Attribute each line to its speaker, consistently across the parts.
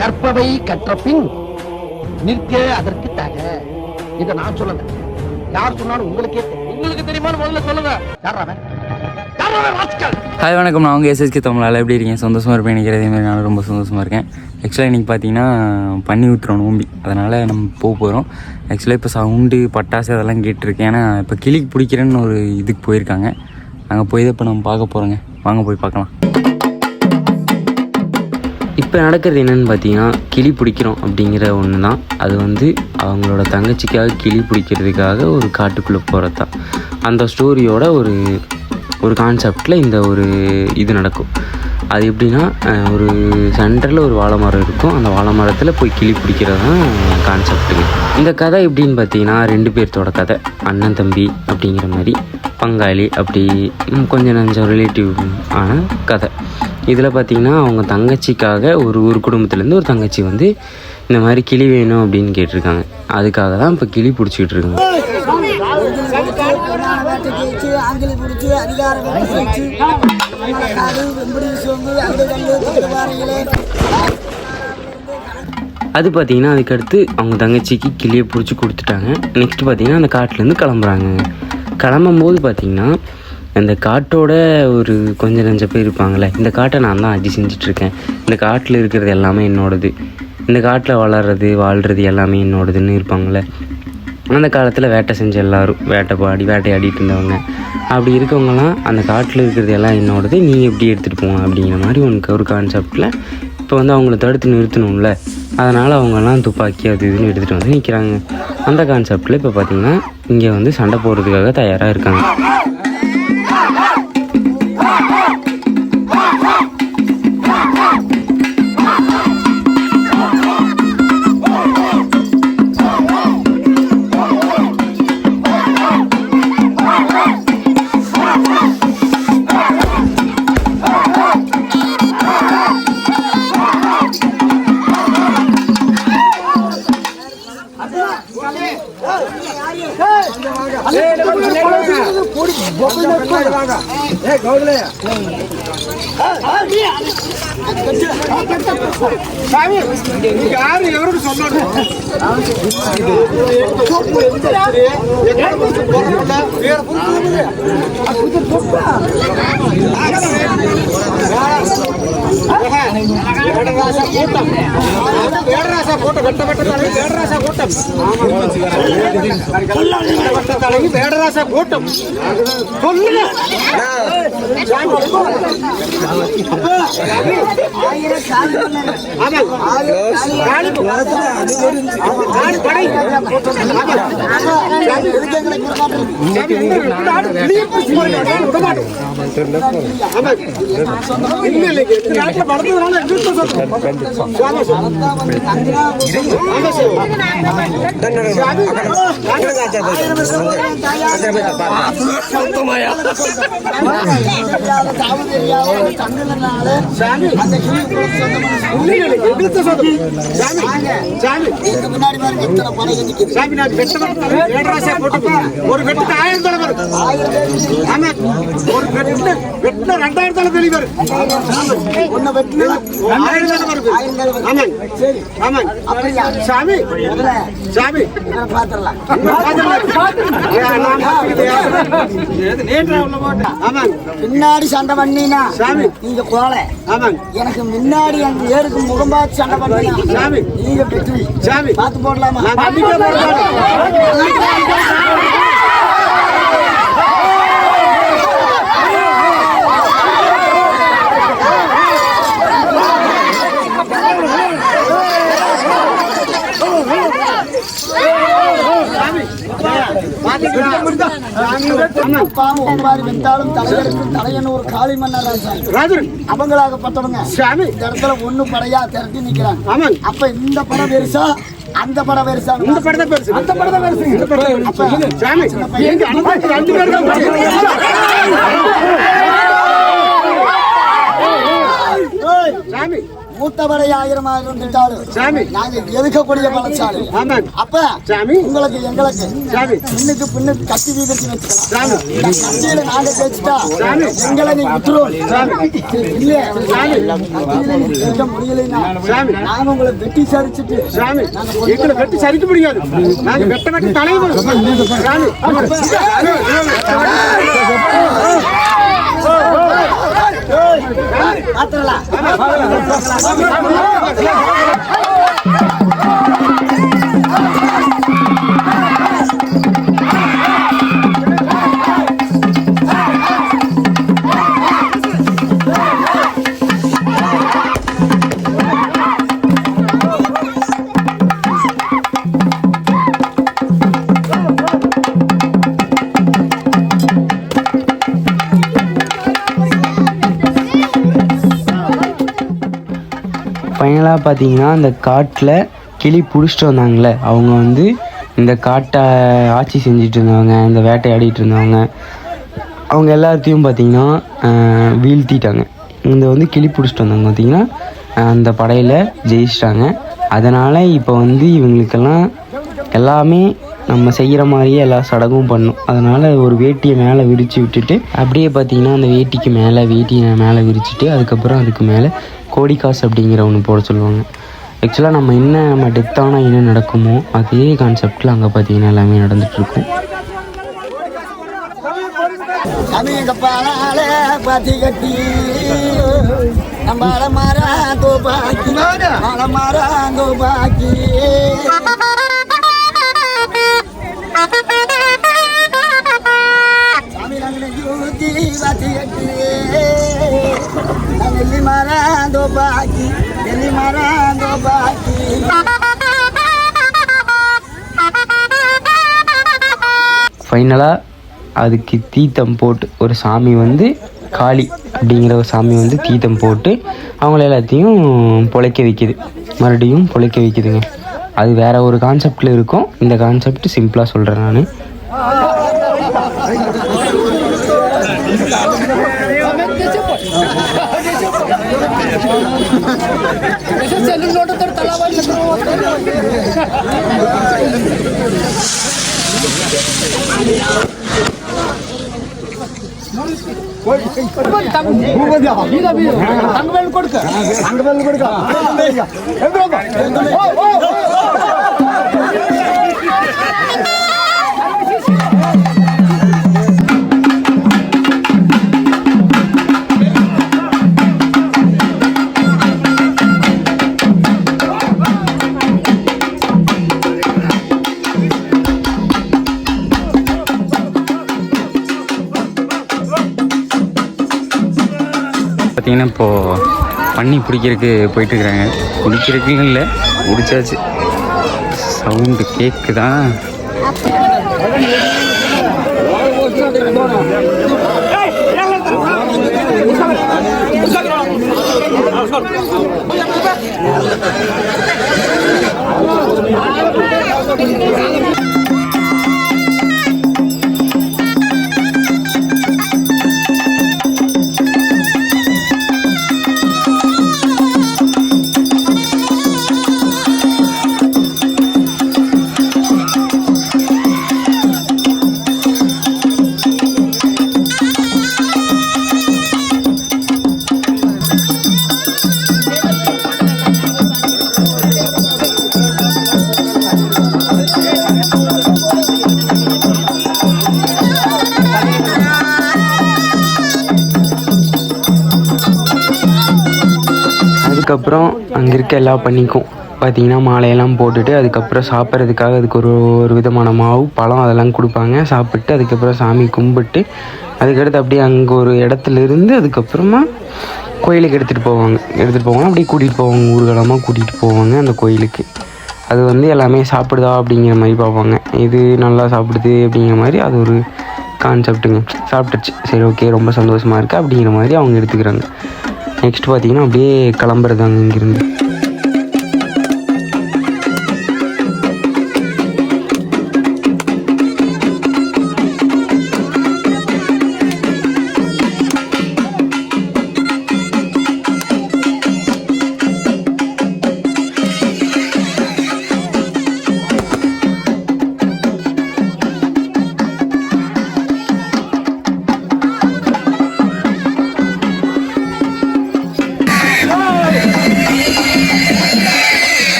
Speaker 1: கற்பவை கற்ற பின் நிற்க அதற்கு தக. இத நான் சொல்லல. யார் சொன்னாலும் உங்களுக்கே தெரியும். உங்களுக்கு தெரியுமான்னு முதல்ல சொல்லுங்க.
Speaker 2: ஹாய் வணக்கம். நான் உங்கள் எஸ்எஸ்கே தமிழால் எப்படி இருக்கீங்க? சந்தோஷமாக இருப்பேன். நினைக்கிறேன் அதே மாதிரி நானும் ரொம்ப சந்தோஷமாக இருக்கேன். ஆக்சுவலாக இன்றைக்கி பார்த்தீங்கன்னா பண்ணி ஊற்றுறோம் நோம்பி. அதனால் நம்ம போக போகிறோம் ஆக்சுவலாக இப்போ சவுண்டு பட்டாசு அதெல்லாம் கேட்டிருக்கேன். ஏன்னா இப்போ கிளிக்கு பிடிக்கிறேன்னு ஒரு இதுக்கு போயிருக்காங்க. அங்கே போய் தான் இப்போ நம்ம பார்க்க போகிறோங்க வாங்க போய் பார்க்கலாம். இப்போ நடக்கிறது என்னென்னு பார்த்தீங்கன்னா கிளி பிடிக்கிறோம் அப்படிங்கிற ஒன்று தான் அது வந்து அவங்களோட தங்கச்சிக்காக கிளி பிடிக்கிறதுக்காக ஒரு காட்டுக்குள்ளே போகிறது தான் அந்த ஸ்டோரியோட ஒரு ஒரு கான்செப்டில் இந்த ஒரு இது நடக்கும். அது எப்படின்னா ஒரு சென்டரில் ஒரு வாழை மரம் இருக்கும். அந்த வாழை மரத்தில் போய் கிளி பிடிக்கிறது தான் கான்செப்ட்டுங்க இந்த கதை எப்படின்னு பார்த்தீங்கன்னா ரெண்டு பேர்த்தோட கதை. அண்ணன் தம்பி அப்படிங்கிற மாதிரி. பங்காளி அப்படி கொஞ்சம் நஞ்சம் ரிலேட்டிவ் ஆன கதை. இதில் பார்த்தீங்கன்னா அவங்க தங்கச்சிக்காக ஒரு ஒரு குடும்பத்துலேருந்து ஒரு தங்கச்சி வந்து இந்த மாதிரி கிளி வேணும் அப்படின்னு கேட்டிருக்காங்க. அதுக்காக தான் இப்போ கிளி பிடிச்சிக்கிட்டு இருக்காங்க. அது பார்த்தீங்கன்னா அதுக்கடுத்து அவங்க தங்கச்சிக்கு கிளியை பிடிச்சி கொடுத்துட்டாங்க. நெக்ஸ்ட் பார்த்தீங்கன்னா அந்த காட்டிலேருந்து கிளம்புறாங்க. கிளம்பும் போது பார்த்தீங்கன்னா அந்த காட்டோட ஒரு கொஞ்சம் நஞ்ச பேர் இருப்பாங்களே இந்த காட்டை நான் தான் அஜி செஞ்சிட்ருக்கேன். இந்த காட்டில் இருக்கிறது எல்லாமே என்னோடது. இந்த காட்டில் வளர்றது வாழ்கிறது எல்லாமே என்னோடதுன்னு இருப்பாங்களே அந்த காலத்தில் வேட்டை செஞ்ச எல்லாரும் வேட்டை பாடி வேட்டையாடிட்டு இருந்தவங்க. அப்படி இருக்கவங்கலாம் அந்த காட்டில் இருக்கிறது எல்லாம் என்னோடது நீ எப்படி எடுத்துகிட்டு போங்க அப்படிங்கிற மாதிரி உனக்கு ஒரு கான்செப்டில் இப்போ வந்து அவங்கள தடுத்து நிறுத்தணும்ல. அதனால் அவங்கெல்லாம் துப்பாக்கி அது இதுன்னு எடுத்துகிட்டு வந்து நிற்கிறாங்க அந்த கான்செப்டில் இப்போ பார்த்திங்கன்னா இங்கே வந்து சண்டை போடுறதுக்காக தயாராக இருக்காங்க.
Speaker 1: சாமி யாரு எவருக்கு சொல்லணும் வேடராசா கூட்டம் சொல்லுங்க
Speaker 3: முன்னாடி பாருங்க இத்தனை படம் நிக்குது
Speaker 1: ஒரு ஒரு வரும் ஆயிரம் தலை வருது
Speaker 3: ஆயிரம் தலை வருது.
Speaker 1: ஆமாங்க சாமி.
Speaker 3: இவரை பாத்திரலாம் பின்னாடி சண்டை பண்ணினா
Speaker 1: சாமி.
Speaker 3: நீங்க கோலை.
Speaker 1: ஆமாங்க.
Speaker 3: எனக்கு முன்னாடி அந்த ஏருக்கு முகம் பார்த்து சண்டை பண்ணினா
Speaker 1: சாமி.
Speaker 3: நீங்க வெற்றி.
Speaker 1: சாமி.
Speaker 3: பார்த்து போடலாமா? அப்பாவும் ஒப்பாரி வென்றாலும் தலையெடுக்கும் தலையன் ஒரு காளி மன்னர் அவங்களாகப்பட்டவங்க
Speaker 1: சாமி
Speaker 3: இந்த இடத்துல ஒண்ணு படையா திரட்டி நிக்கிறாங்க அப்ப இந்த படம் பெருசா அந்த படம் பெருசா
Speaker 1: இந்த படத்தை பெருசு
Speaker 3: அந்த படம்
Speaker 1: சாமி எங்க அனுபவம் ரெண்டு பேர் தான்
Speaker 3: ஏய்,
Speaker 1: சாமி
Speaker 3: மூத்தவரை ஆயிரமாக இருந்துட்டாலும்
Speaker 1: சாமி.
Speaker 3: நாங்க எதுக்கக்கூடிய
Speaker 1: ஆமாம்.
Speaker 3: அப்ப. உங்களுக்கு எங்களுக்கு. பின்னுக்கு பின்னுக்கு கட்டி வீதச்சு வச்சுக்கலாம். கட்டியில நாங்க
Speaker 1: சாமி.
Speaker 3: எங்களை நீ விட்டுருவோம். இல்ல முடியலைன்னா. நாங்க உங்களை வெட்டி சரிச்சுட்டு
Speaker 1: எங்களை வெட்டி சரிக்க முடியாது. நாங்க வெட்ட வெட்ட தலைவர் சாமி
Speaker 2: ஃபைனலாக பார்த்தீங்கன்னா அந்த காட்டில் கிளி பிடிச்சிட்டு வந்தாங்களே அவங்க வந்து இந்த காட்டை ஆட்சி செஞ்சுட்டு இருந்தவங்க இந்த வேட்டையாடிட்டு இருந்தவங்க அவங்க எல்லாத்தையும் பார்த்தீங்கன்னா வீழ்த்திட்டாங்க. இந்த வந்து கிளி பிடிச்சிட்டு வந்தவங்க பார்த்தீங்கன்னா அந்த படையில் ஜெயிச்சிட்டாங்க. அதனால் இப்போ வந்து இவங்களுக்கெல்லாம் எல்லாமே நம்ம செய்கிற மாதிரியே எல்லா சடங்கும் பண்ணும். அதனால் ஒரு வேட்டியை மேலே விரித்து விட்டுட்டு அப்படியே பார்த்தீங்கன்னா அந்த வேட்டிக்கு மேலே வேட்டியை மேலே விரிச்சிட்டு அதுக்கப்புறம் அதுக்கு மேலே கோடிக்காசு அப்படிங்கிற ஒன்று போட சொல்லுவாங்க. ஆக்சுவலாக நம்ம என்ன நம்ம டெத்தானா என்ன நடக்குமோ அதே கான்செப்டில் அங்கே பார்த்தீங்கன்னா எல்லாமே நடந்துகிட்ருக்கும்
Speaker 3: நம்ம அலமாரா தோபாக்கி அலமாரா தோபாக்கி.
Speaker 2: ஃபைனலாக அதுக்கு தீத்தம் போட்டு ஒரு சாமி வந்து காளி அப்படிங்கிற ஒரு சாமி வந்து தீத்தம் போட்டு அவங்கள எல்லாத்தையும் பொழைக்க வைக்குது. மறுபடியும் பொழைக்க வைக்குதுங்க. அது வேற ஒரு கான்செப்டில் இருக்கும். இந்த கான்செப்ட் சிம்பிளாக சொல்கிறேன் நான். సెలూన్ నోట తల ತಂಗ ಬೆಳ್ ಕೊಡ್ಕ ತಂಗ ಬೆಳ್ ಕೊಡ್ಕ பார்த்தீங்கன்னா இப்போது பண்ணி பிடிக்கிறதுக்கு போயிட்டுருக்குறாங்க பிடிக்கிறதுக்கு இல்லை பிடிச்சாச்சு சவுண்டு கேக்கு தான் அதுக்கப்புறம் அங்கே இருக்க எல்லா பண்ணிக்கும். பார்த்தீங்கன்னா மாலையெல்லாம் போட்டுட்டு அதுக்கப்புறம் சாப்பிட்றதுக்காக அதுக்கு ஒரு ஒரு விதமான மாவு பழம் அதெல்லாம் கொடுப்பாங்க. சாப்பிட்டு அதுக்கப்புறம் சாமி கும்பிட்டு அதுக்கடுத்து அப்படியே அங்கே ஒரு இடத்துல இருந்து அதுக்கப்புறமா கோயிலுக்கு எடுத்துகிட்டு போவாங்க. எடுத்துகிட்டு போவாங்க அப்படியே கூட்டிகிட்டு போவாங்க. ஊர்வலமாக கூட்டிகிட்டு போவாங்க அந்த கோயிலுக்கு. அது வந்து எல்லாமே சாப்பிடுதா அப்படிங்கிற மாதிரி பார்ப்பாங்க. இது நல்லா சாப்பிடுது அப்படிங்கிற மாதிரி அது ஒரு கான்செப்ட்டுங்க சாப்பிட்டுச்சு சரி ஓகே ரொம்ப சந்தோஷமாக இருக்குது அப்படிங்கிற மாதிரி அவங்க எடுத்துக்கிறாங்க. நெக்ஸ்ட் பார்த்தீங்கன்னா அப்படியே கிளம்புறதாங்க இங்கேருந்து.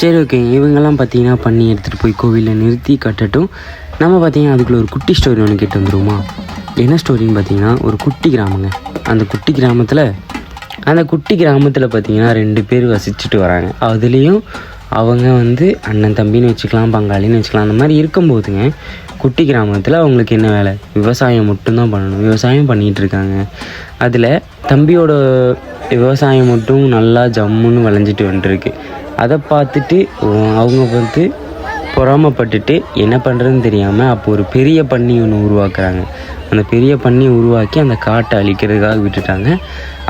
Speaker 2: சரி ஓகே இவங்கெல்லாம் பார்த்தீங்கன்னா பண்ணி எடுத்துகிட்டு போய் கோவிலில் நிறுத்தி கட்டட்டும். நம்ம பார்த்தீங்கன்னா அதுக்குள்ளே ஒரு குட்டி ஸ்டோரி ஒன்று கேட்டு வந்துருவோமா? என்ன ஸ்டோரின்னு பார்த்தீங்கன்னா ஒரு குட்டி கிராமங்க. அந்த குட்டி கிராமத்தில் அந்த குட்டி கிராமத்தில் பார்த்தீங்கன்னா ரெண்டு பேர் வசிச்சுட்டு வராங்க. அதுலேயும் அவங்க வந்து அண்ணன் தம்பின்னு வச்சுக்கலாம் பங்காளின்னு வச்சுக்கலாம் அந்த மாதிரி இருக்கும்போதுங்க குட்டி கிராமத்தில் அவங்களுக்கு என்ன வேலை? விவசாயம் மட்டும்தான் பண்ணணும். விவசாயம் பண்ணிகிட்டு இருக்காங்க. அதில் தம்பியோட விவசாயம் மட்டும் நல்லா ஜம்முன்னு விளைஞ்சிட்டு வந்துருக்கு. அதை பார்த்துட்டு அவங்க வந்து பொறாமப்பட்டுட்டு என்ன பண்ணுறதுன்னு தெரியாமல் அப்போ ஒரு பெரிய பண்ணி ஒன்று உருவாக்குறாங்க. அந்த பெரிய பண்ணியை உருவாக்கி அந்த காட்டை அழிக்கிறதுக்காக விட்டுட்டாங்க.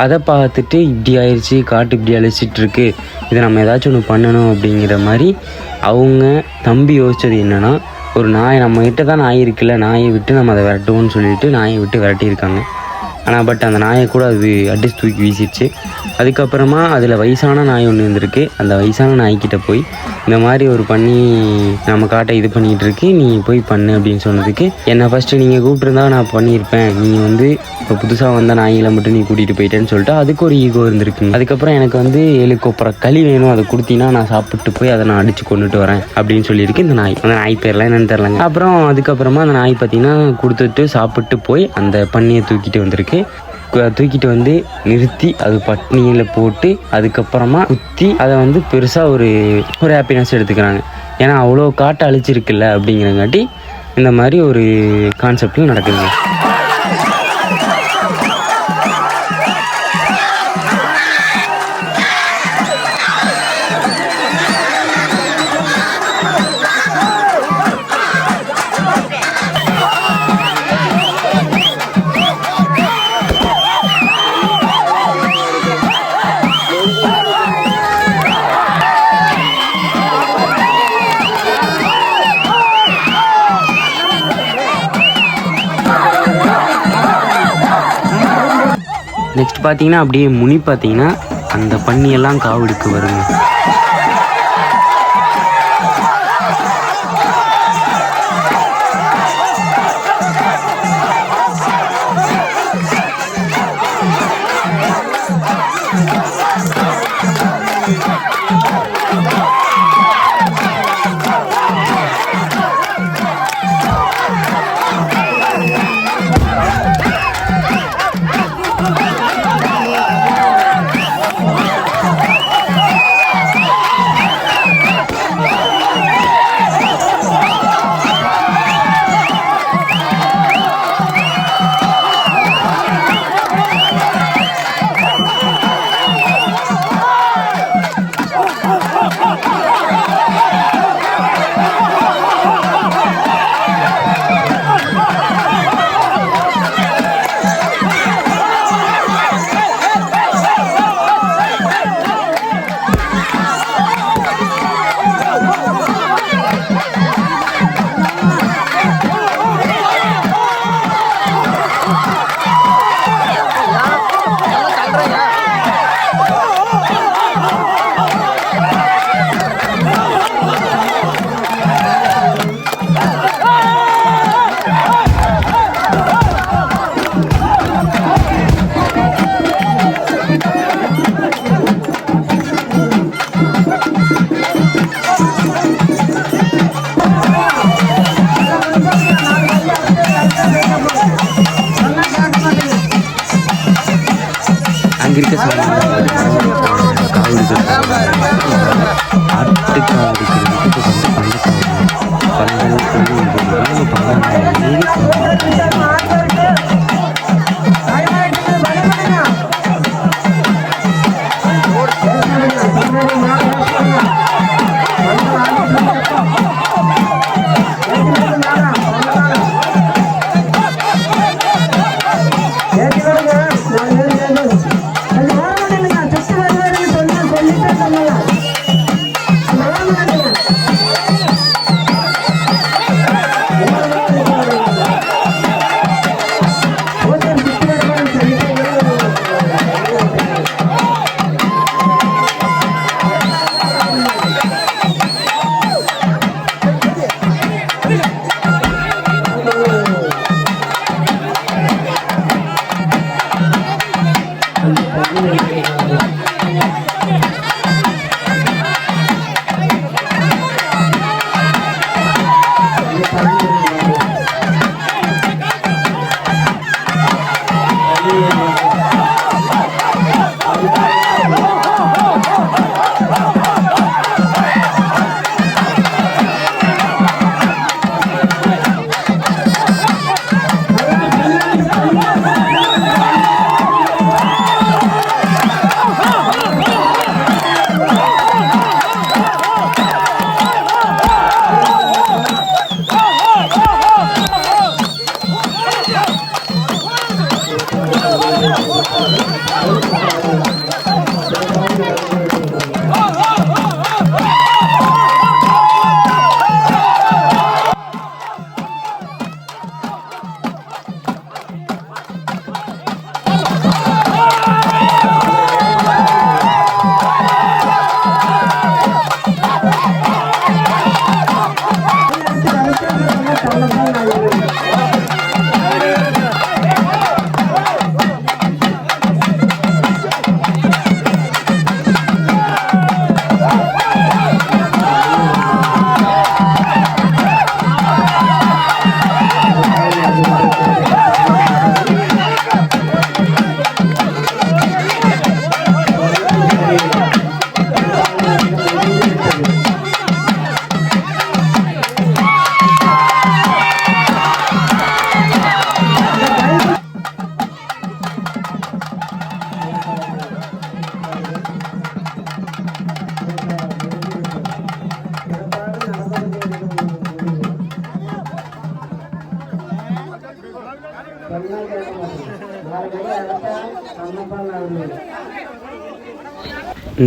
Speaker 2: அதை பார்த்துட்டு இப்படி ஆயிடுச்சு காட்டு இப்படி அழிச்சிட்டு இருக்கு இதை நம்ம ஏதாச்சும் ஒன்று பண்ணணும் அப்படிங்கிற மாதிரி அவங்க தம்பி யோசித்தது என்னென்னா ஒரு நாய் நம்ம தான் நாய் இருக்குல்ல நாயை விட்டு நம்ம அதை விரட்டுவோம்னு சொல்லிட்டு நாயை விட்டு விரட்டியிருக்காங்க. ஆனால் பட் அந்த நாயை கூட அது அடிச்சு தூக்கி வீசிடுச்சு. அதுக்கப்புறமா அதில் வயசான நாய் ஒன்று இருந்திருக்கு. அந்த வயசான நாய்க்கிட்ட போய் இந்த மாதிரி ஒரு பண்ணி நம்ம காட்டை இது பண்ணிகிட்டு இருக்கு. நீ போய் பண்ணு அப்படின்னு சொன்னதுக்கு என்னை ஃபஸ்ட்டு நீங்கள் கூப்பிட்டுருந்தா நான் பண்ணியிருப்பேன். நீங்கள் வந்து இப்போ புதுசாக வந்த நாய்களை மட்டும் நீ கூட்டிகிட்டு போயிட்டேன்னு சொல்லிட்டு அதுக்கு ஒரு ஈகோ இருந்திருக்கு. அதுக்கப்புறம் எனக்கு வந்து ஏழு கொப்புற களி வேணும். அதை கொடுத்தீங்கன்னா நான் சாப்பிட்டு போய் அதை நான் அடித்து கொண்டுட்டு வரேன் அப்படின்னு சொல்லியிருக்கு இந்த நாய். அந்த நாய் பேர்லாம் என்னென்னு தெரிலங்க அப்புறம் அதுக்கப்புறமா அந்த நாய் பார்த்தீங்கன்னா கொடுத்துட்டு சாப்பிட்டு போய் அந்த பண்ணியை தூக்கிட்டு வந்திருக்கு. கு- தூக்கிட்டு வந்து நிறுத்தி அது பட்னியில் போட்டு அதுக்கப்புறமா குத்தி அதை வந்து பெருசாக ஒரு ஒரு ஹாப்பினஸ் எடுத்துக்கிறாங்க. ஏன்னா அவ்வளோ காட்டை அழிச்சிருக்குல்ல அப்படிங்கிறங்காட்டி இந்த மாதிரி ஒரு கான்செப்டில் நடக்குதுங்க. நெக்ஸ்ட் பார்த்தீங்கன்னா அப்படியே முனி பார்த்தீங்கன்னா அந்த பண்ணியெல்லாம் காவிடுக்கு வருங்க.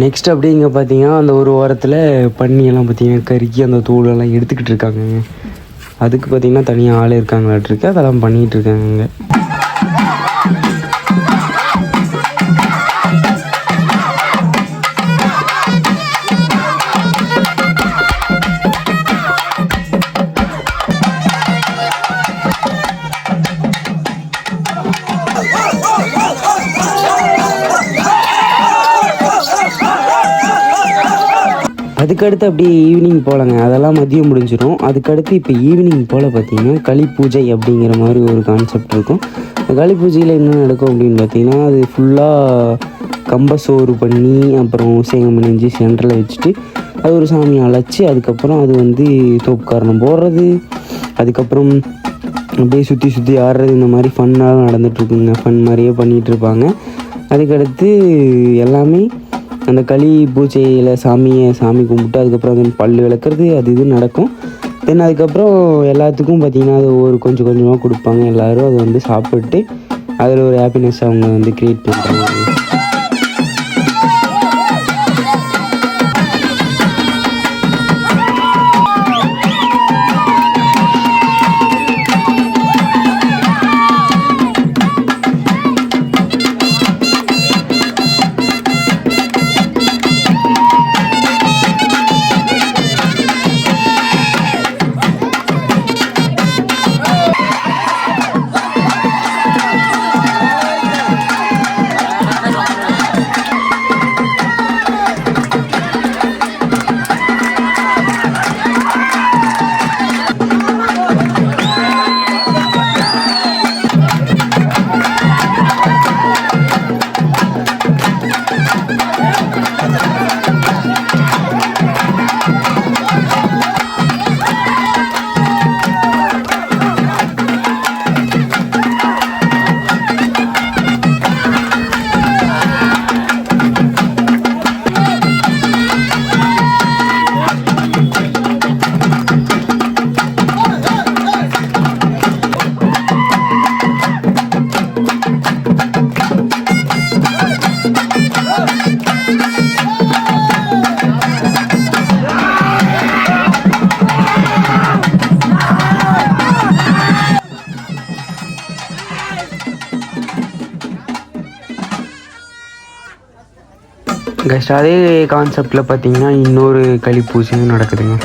Speaker 2: நெக்ஸ்ட் அப்படியே இங்கே பார்த்தீங்கன்னா அந்த ஒரு வாரத்தில் பன்னியெல்லாம் பார்த்தீங்கன்னா கருக்கி அந்த தூளெல்லாம் எடுத்துக்கிட்டு இருக்காங்கங்க. அதுக்கு பார்த்தீங்கன்னா தனியாக ஆள் இருக்காங்களாட்டிருக்கு அதெல்லாம் பண்ணிகிட்டு இருக்காங்க அதுக்கடுத்து அப்படியே ஈவினிங் போகலங்க அதெல்லாம் மதியம் முடிஞ்சிடும் அதுக்கடுத்து இப்போ ஈவினிங் போல் பார்த்தீங்கன்னா களி பூஜை அப்படிங்கிற மாதிரி ஒரு கான்செப்ட் இருக்கும். அந்த களி பூஜையில் என்ன நடக்கும் அப்படின்னு பார்த்தீங்கன்னா அது ஃபுல்லாக கம்பசோறு பண்ணி அப்புறம் சேகம் நெஞ்சு சென்டரில் வச்சுட்டு அது ஒரு சாமியை அழைச்சி அதுக்கப்புறம் அது வந்து தோப்புக்காரணம் போடுறது. அதுக்கப்புறம் அப்படியே சுற்றி சுற்றி ஆடுறது. இந்த மாதிரி ஃபன்னாக நடந்துகிட்ருக்குங்க ஃபன் மாதிரியே பண்ணிகிட்ருப்பாங்க அதுக்கடுத்து எல்லாமே அந்த களி பூஜையில் சாமியை சாமி கும்பிட்டு அதுக்கப்புறம் அது பல் விளக்குறது அது இது நடக்கும். தென் அதுக்கப்புறம் எல்லாத்துக்கும் பார்த்திங்கன்னா அது ஒரு கொஞ்சம் கொஞ்சமாக கொடுப்பாங்க. எல்லோரும் அதை வந்து சாப்பிட்டு அதில் ஒரு ஹாப்பினஸ் அவங்க வந்து க்ரியேட் பண்ணுறாங்க நெக்ஸ்ட் அதே கான்செப்டில் பார்த்தீங்கன்னா இன்னொரு கழிப்பூசியும் நடக்குதுங்க.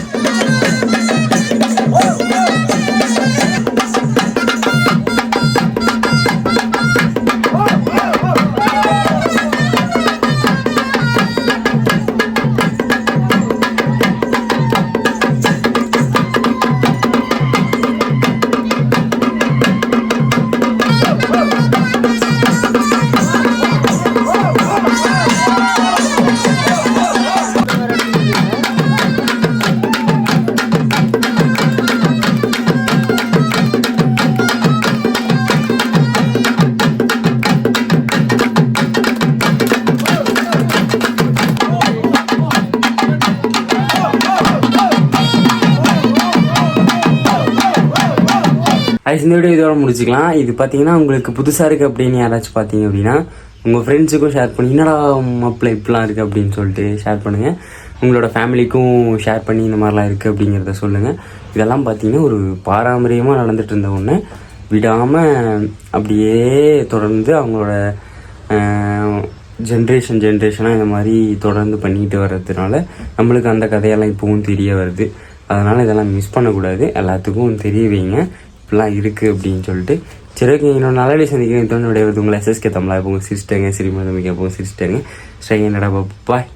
Speaker 2: அது இந்த வீடியோ இதோட முடிச்சுக்கலாம். இது பார்த்தீங்கன்னா உங்களுக்கு புதுசாக இருக்குது அப்படின்னு யாராச்சும் பார்த்தீங்க அப்படின்னா உங்கள் ஃப்ரெண்ட்ஸுக்கும் ஷேர் பண்ணி என்னடா மாப்பிள்ள இப்படிலாம் இருக்குது அப்படின்னு சொல்லிட்டு ஷேர் பண்ணுங்கள் உங்களோட ஃபேமிலிக்கும் ஷேர் பண்ணி இந்த மாதிரிலாம் இருக்குது அப்படிங்கிறத சொல்லுங்கள் இதெல்லாம் பார்த்தீங்கன்னா ஒரு பாரம்பரியமாக நடந்துகிட்டு இருந்த ஒன்று விடாமல் அப்படியே தொடர்ந்து அவங்களோட ஜென்ரேஷன் ஜென்ரேஷனாக இந்த மாதிரி தொடர்ந்து பண்ணிக்கிட்டு வர்றதுனால நம்மளுக்கு அந்த கதையெல்லாம் இப்போவும் தெரிய வருது. அதனால் இதெல்லாம் மிஸ் பண்ணக்கூடாது. எல்லாத்துக்கும் தெரிய வைங்க. இப்படிலாம் இருக்குது அப்படின்னு சொல்லிட்டு. சரி ஓகே இன்னொரு நல்ல சந்திக்கிறேன். தோணுடைய உங்களை எஸ்எஸ்கே தமிழா போகும் சிரிச்சிட்டேங்க சிரிமதமிக்க அப்போ சிரிச்சிட்டேங்க. ஸ்ட்ரைங்க நடப்பா பாய்